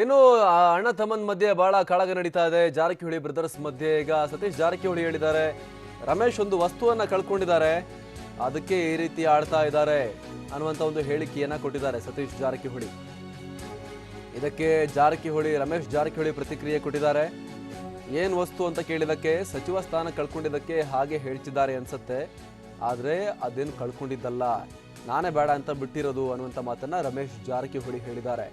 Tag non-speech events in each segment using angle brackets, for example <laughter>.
ಏನು ಅಣ್ಣ ತಮ್ಮನ ಮಧ್ಯೆ ಬಹಳ ಕಾಳಗ ನಡೀತಾ ಇದೆ. ಜಾರಕಿಹೊಳಿ ಬ್ರದರ್ಸ್ ಮಧ್ಯೆ ಈಗ ಸತೀಶ್ ಜಾರಕಿಹೊಳಿ ಹೇಳಿದ್ದಾರೆ. ರಮೇಶ್ ಒಂದು ವಸ್ತುವನ್ನ ಕಳ್ಕೊಂಡಿದ್ದಾರೆ. ಅದಕ್ಕೆ ಈ ರೀತಿ ಆಡ್ತಾ ಇದ್ದಾರೆ ಅನ್ನುವಂತ ಒಂದು ಹೇಳಿಕೆಯನ್ನ ಕೊಟ್ಟಿದ್ದಾರೆ ಸತೀಶ್ ಜಾರಕಿಹೊಳಿ. ಇದಕ್ಕೆ ಜಾರಕಿಹೊಳಿ, ರಮೇಶ್ ಜಾರಕಿಹೊಳಿ ಪ್ರತಿಕ್ರಿಯೆ ಕೊಟ್ಟಿದ್ದಾರೆ. ಏನ್ ವಸ್ತು ಅಂತ ಕೇಳಿದಕ್ಕೆ ಸಚಿವ ಸ್ಥಾನ ಕಳ್ಕೊಂಡಿದ್ದಕ್ಕೆ ಹಾಗೆ ಹೇಳ್ತಿದ್ದಾರೆ ಅನ್ಸತ್ತೆ. ಆದ್ರೆ ಅದೇನು ಕಳ್ಕೊಂಡಿದ್ದಲ್ಲ, ನಾನೇ ಬೇಡ ಅಂತ ಬಿಟ್ಟಿರೋದು ಅನ್ನುವಂಥ ಮಾತನ್ನ ರಮೇಶ್ ಜಾರಕಿಹೊಳಿ ಹೇಳಿದ್ದಾರೆ.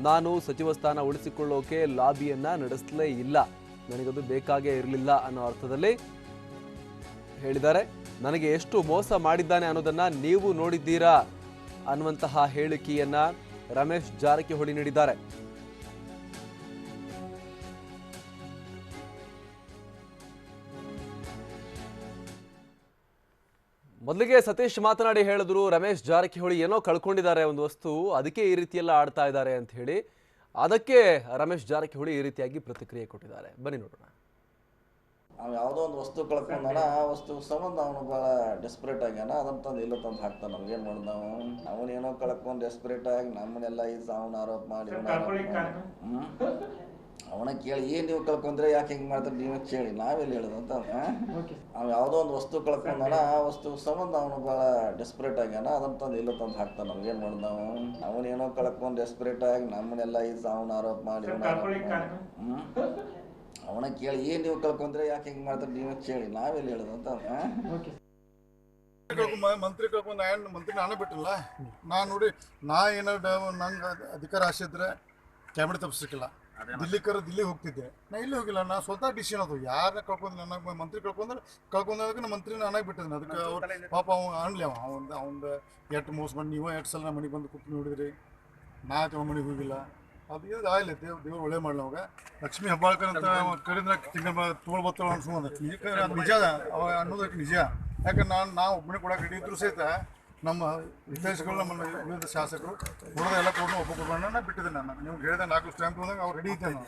ನಾನು ಸಚಿವ ಸ್ಥಾನ ಉಳಿಸಿಕೊಳ್ಳೋಕೆ ಲಾಬಿಯನ್ನ ನಡೆಸಲೇ ಇಲ್ಲ. ನನಗದು ಬೇಕಾಗೇ ಇರಲಿಲ್ಲ ಅನ್ನೋ ಅರ್ಥದಲ್ಲಿ ಹೇಳಿದ್ದಾರೆ. ನನಗೆ ಎಷ್ಟು ಮೋಸ ಮಾಡಿದ್ದಾನೆ ಅನ್ನೋದನ್ನ ನೀವು ನೋಡಿದ್ದೀರಾ ಅನ್ನುವಂತಹ ಹೇಳಿಕೆಯನ್ನ ರಮೇಶ್ ಜಾರಕಿಹೊಳಿ ನೀಡಿದ್ದಾರೆ. ಮೊದಲಿಗೆ ಸತೀಶ್ ಮಾತನಾಡಿ ಹೇಳಿದ್ರು ರಮೇಶ್ ಜಾರಕಿಹೊಳಿ ಏನೋ ಕಳ್ಕೊಂಡಿದ್ದಾರೆ ಒಂದು ವಸ್ತು ಅದಕ್ಕೆ ಈ ರೀತಿಯೆಲ್ಲ ಆಡ್ತಾ ಇದ್ದಾರೆ ಅಂತ ಹೇಳಿ ಅದಕ್ಕೆ ರಮೇಶ್ ಜಾರಕಿಹೊಳಿ ಈ ರೀತಿಯಾಗಿ ಪ್ರತಿಕ್ರಿಯೆ ಕೊಟ್ಟಿದ್ದಾರೆ. ಬನ್ನಿ ನೋಡೋಣ. ನಾವು ಯಾವುದೋ ಒಂದು ವಸ್ತು ಕಳ್ಕೊಂಡಾನ ಆ ವಸ್ತು ಸಂಬಂಧ ಅವನು ಭಾಳ ಡೆಸ್ಪರೇಟ್ ಆಗ್ಯಾನ ಅದನ್ನ ತಂದು ಇಲ್ಲ ತಂದು ಹಾಕ್ತಾನ ಏನು ಮಾಡ್ದ ನಾವು? ಅವನೇನೋ ಕಳ್ಕೊಂಡು ಡೆಸ್ಪರೇಟ್ ಆಗಿ ನಮ್ಮನ್ನೆಲ್ಲ ಇದು ಅವನ ಆರೋಪ ಮಾಡಿ? ಅವನ ಕೇಳಿ ಏನು ನೀವು ಕಳ್ಕೊಂಡ್ರೆ ಯಾಕೆ ಹಿಂಗ್ ಮಾಡ್ತಾರೆ? ನೀವು ಕೇಳಿ ನಾವೆಲ್ಲಿ ಹೇಳೋದು? ಅಂತ <laughs> ಅವ ಯಾವುದೋ ಒಂದು ವಸ್ತು ಕಳ್ಕೊಂಡಾನ ಆ ವಸ್ತು ಸಂಬಂಧ ಅವನು ಭಾಳ ಡೆಸ್ಪರೇಟ್ ಆಗ್ಯಾನ ಅದನ್ನ ತಂದು ಇಲ್ಲ ತಂದು ಹಾಕ್ತಾನ ನಮ್ಗೇನು ಮಾಡ್ದ ನಾವು ಏನೋ ಕಳ್ಕೊಂಡು ಡೆಸ್ಪರೇಟ್ ಆಗಿ ನಮ್ಮನ್ನೆಲ್ಲ ಇದು ಅವನ ಆರೋಪ ಮಾಡಿ ಹ್ಞೂ? ಅವನ ಕೇಳಿ ಏನು ನೀವು ಕಳ್ಕೊಂಡ್ರೆ ಯಾಕೆ ಹಿಂಗೆ ಮಾಡ್ತಾರೆ? ನೀವು ಕೇಳಿ ನಾವೆಲ್ಲಿ ಹೇಳೋದು? ಅಂತ ಮಂತ್ರಿ ಕಳ್ಕೊಂಡು ನಾ ಏನು ಮಂತ್ರಿ ನಾನೇ ಬಿಟ್ಟಿಲ್ಲ. ನಾನು ನೋಡಿ ನಾ ಏನಾರ ನಂಗೆ ಅಧಿಕಾರ ಆಸಿದ್ರೆ ಇದ್ರೆ ಕ್ಯಾಬಿನೆಟ್ ತಪ್ಪಿಸಿಕ್ಕಿಲ್ಲ ದಿಲ್ಲಿ ಕರ ದಿಲ್ಲಿ ಹೋಗ್ತಿದ್ದೆ. ನಾ ಇಲ್ಲಿ ಹೋಗಿಲ್ಲ ನಾ ಸ್ವತಃ ಡಿಸಿಷನ್ ಅದು ಯಾರನ್ನ ಕಳ್ಕೊಂಡ್ ನನ್ನ ಮಂತ್ರಿ ಕಳ್ಕೊಂಡ್ರೆ ಕಳ್ಕೊಂಡಾಗ ನಾ ಮಂತ್ರಿ ನನಗೆ ಬಿಟ್ಟಿದ್ನ ಅದಕ್ಕೆ ಅವ್ರು ಪಾಪ ಅವ ಅನ್ಲಿ ಅವ ಅವಂದ ಅವಂದ ಎಟ್ ಮೋಸ ಮಾಡಿ ನೀವು ಎಟ್ ಸಲ ನಮ್ಮ ಮನೆಗೆ ಬಂದು ಕೂತು ನೋಡಿದ್ರಿ? ನಾ ತಗೊಂಡ್ ಮನೆಗೆ ಹೋಗಿಲ್ಲ. ಅದು ಇದು ಆಗಲಿ ದೇವ್ ದೇವ್ರು ಒಳ್ಳೆ ಮಾಡಲಿ ಅವಾಗ. ಲಕ್ಷ್ಮೀ ಹಬ್ಬಾಳ್ಕರ್ ಅಂತ ಕಡಿದ್ರೆ ತಿಂಗಳ ತೋಳ್ ಬತ್ತಳ ಅನ್ಸ್ಕೊಂಡ ಅಂದ್ರೆ ನಿಜ ಅದ. ಅವ ಅನ್ನೋದಕ್ಕೆ ನಿಜ. ಯಾಕಂದ್ರೆ ನಾನು ನಾ ಒಬ್ಬನೇ ಕೊಡಕ್ಕೆ ರೆಡಿ ಇದ್ರು ಸಹಿತ ನಮ್ಮ ವಿದೇಶಗಳು ನಮ್ಮ ವಿವಿಧ ಶಾಸಕರು ಉಳಿದ ಎಲ್ಲ ಕೂಡ ಒಬ್ಬ ಬಿಟ್ಟಿದ್ದೆ ನಾನು. ನೀವು ಹೇಳಿದ ನಾಲ್ಕು ಸ್ಟ್ಯಾಂಪ್ ಹೋದಾಗ ಅವ್ರು ರೆಡಿ ಇದ್ದೇನೆ